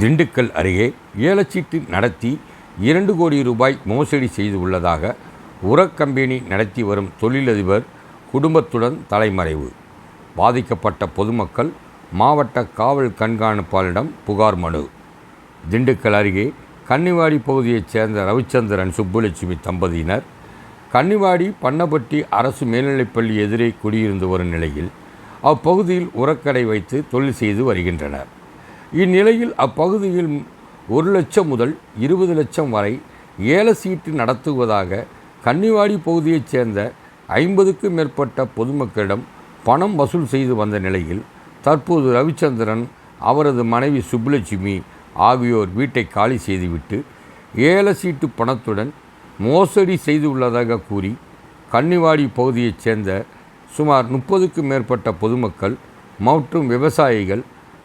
திண்டுக்கல் அருகே ஏலச்சீட்டு நடத்தி இரண்டு கோடி ரூபாய் மோசடி செய்து உள்ளதாக உரக்கம்பெனி நடத்தி வரும் தொழிலதிபர் குடும்பத்துடன் தலைமறைவு. பாதிக்கப்பட்ட பொதுமக்கள் மாவட்ட காவல் கண்காணிப்பாளரிடம் புகார் மனு. திண்டுக்கல் அருகே கன்னிவாடி பகுதியைச் சேர்ந்த ரவிச்சந்திரன் சுப்புலட்சுமி தம்பதியினர் கன்னிவாடி பண்ணப்பட்டி அரசு மேல்நிலைப்பள்ளி எதிரே குடியிருந்து வரும் நிலையில் அப்பகுதியில் உரக்கடை வைத்து தொழில் செய்து வருகின்றனர். இந்நிலையில் அப்பகுதியில் ஒரு லட்சம் முதல் இருபது லட்சம் வரை ஏல சீட்டு நடத்துவதாக கன்னிவாடி பகுதியைச் சேர்ந்த ஐம்பதுக்கும் மேற்பட்ட பொதுமக்களிடம் பணம் வசூல் செய்து வந்த நிலையில் தற்போது ரவிச்சந்திரன் அவரது மனைவி சுப்புலட்சுமி ஆகியோர் வீட்டை காலி செய்துவிட்டு ஏல சீட்டு பணத்துடன் மோசடி செய்துள்ளதாக கூறி கன்னிவாடி பகுதியைச் சேர்ந்த சுமார் முப்பதுக்கும் மேற்பட்ட பொதுமக்கள் மற்றும் விவசாயிகள்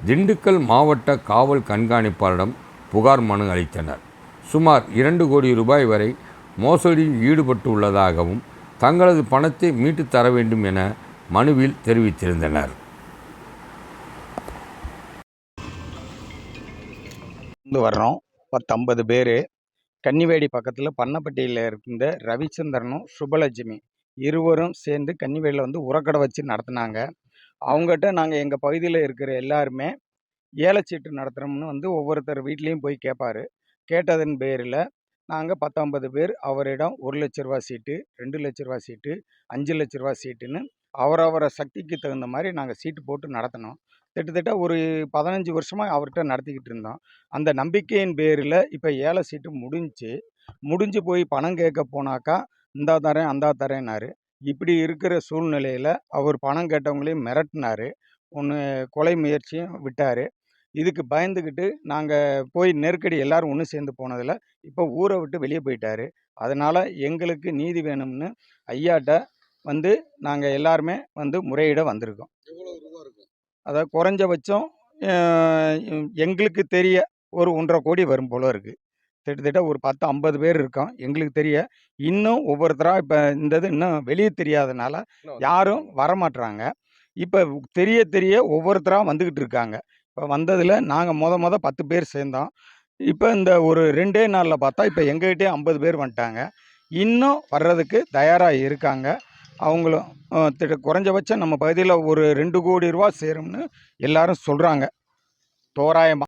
திண்டுக்கல் மாவட்ட காவல் கண்காணிப்பாளரிடம் புகார் மனு அளித்தனர். சுமார் இரண்டு கோடி ரூபாய் வரை மோசடியில் ஈடுபட்டுள்ளதாகவும் தங்களது பணத்தை மீட்டு தர வேண்டும் என மனுவில் தெரிவித்திருந்தனர். வர்றோம். பத்தம்பது பேர். கன்னிவேடி பக்கத்தில் பண்ணப்பட்டியில் இருந்த ரவிச்சந்திரனும் சுபலட்சுமி இருவரும் சேர்ந்து கன்னிவேடியில் வந்து உரக்கடை வச்சு நடத்துனாங்க. அவங்ககிட்ட நாங்கள் எங்கள் பகுதியில் இருக்கிற எல்லாருமே ஏலச்சீட்டு நடத்துகிறோம்னு வந்து ஒவ்வொருத்தர் வீட்லேயும் போய் கேட்பாரு கேட்டதன் பேரில் நாங்கள் பத்தொம்பது பேர் அவரிடம் ஒரு லட்ச ரூபா சீட்டு ரெண்டு லட்ச ரூபா சீட்டு அஞ்சு லட்ச ரூபா சீட்டுன்னு அவரவரை சக்திக்கு தகுந்த மாதிரி நாங்கள் சீட்டு போட்டு நடத்தினோம். கிட்டத்தட்ட ஒரு பதினஞ்சு வருஷமாக அவர்கிட்ட நடத்திக்கிட்டு இருந்தோம். அந்த நம்பிக்கையின் பேரில் இப்போ ஏல சீட்டு முடிஞ்சு முடிஞ்சு போய் பணம் கேட்க போனாக்கா இந்தா தரேன் அந்தா தரேன்னாரு. இப்படி இருக்கிற சூழ்நிலையில் அவர் பணம் கேட்டவங்களையும் மிரட்டினாரு. ஒன்று கொலை முயற்சியும் விட்டார். இதுக்கு பயந்துக்கிட்டு நாங்கள் போய் நெருக்கடி எல்லாரும் ஒன்று சேர்ந்து போனதில் இப்போ ஊரை விட்டு வெளியே போயிட்டாரு. அதனால் எங்களுக்கு நீதி வேணும்னு ஐயாட்ட வந்து நாங்கள் எல்லாருமே வந்து முறையிட வந்திருக்கோம். அதாவது குறைஞ்சபட்சம் எங்களுக்கு தெரிய ஒரு ஒன்றரை கோடி வரும் போல இருக்குது கிட்டத்தட்ட ஒரு பத்து ஐம்பது பேர் இருக்கோம் எங்களுக்கு தெரிய இன்னும் ஒவ்வொருத்தராக இப்போ இந்த இது இன்னும் வெளியே தெரியாதனால யாரும் வரமாட்றாங்க. இப்போ தெரிய தெரிய ஒவ்வொருத்தராக வந்துக்கிட்டு இருக்காங்க. இப்போ வந்ததில் நாங்கள் மொத மொத பத்து பேர் சேர்ந்தோம். இப்போ இந்த ஒரு ரெண்டே நாளில் பார்த்தா இப்போ எங்ககிட்டே ஐம்பது பேர் வந்துட்டாங்க. இன்னும் வர்றதுக்கு தயாராக இருக்காங்க. அவங்களும் குறைஞ்சபட்சம் நம்ம பகுதியில் ஒரு ரெண்டு கோடி ரூபா சேரும்னு எல்லாரும் சொல்கிறாங்க தோராயமாக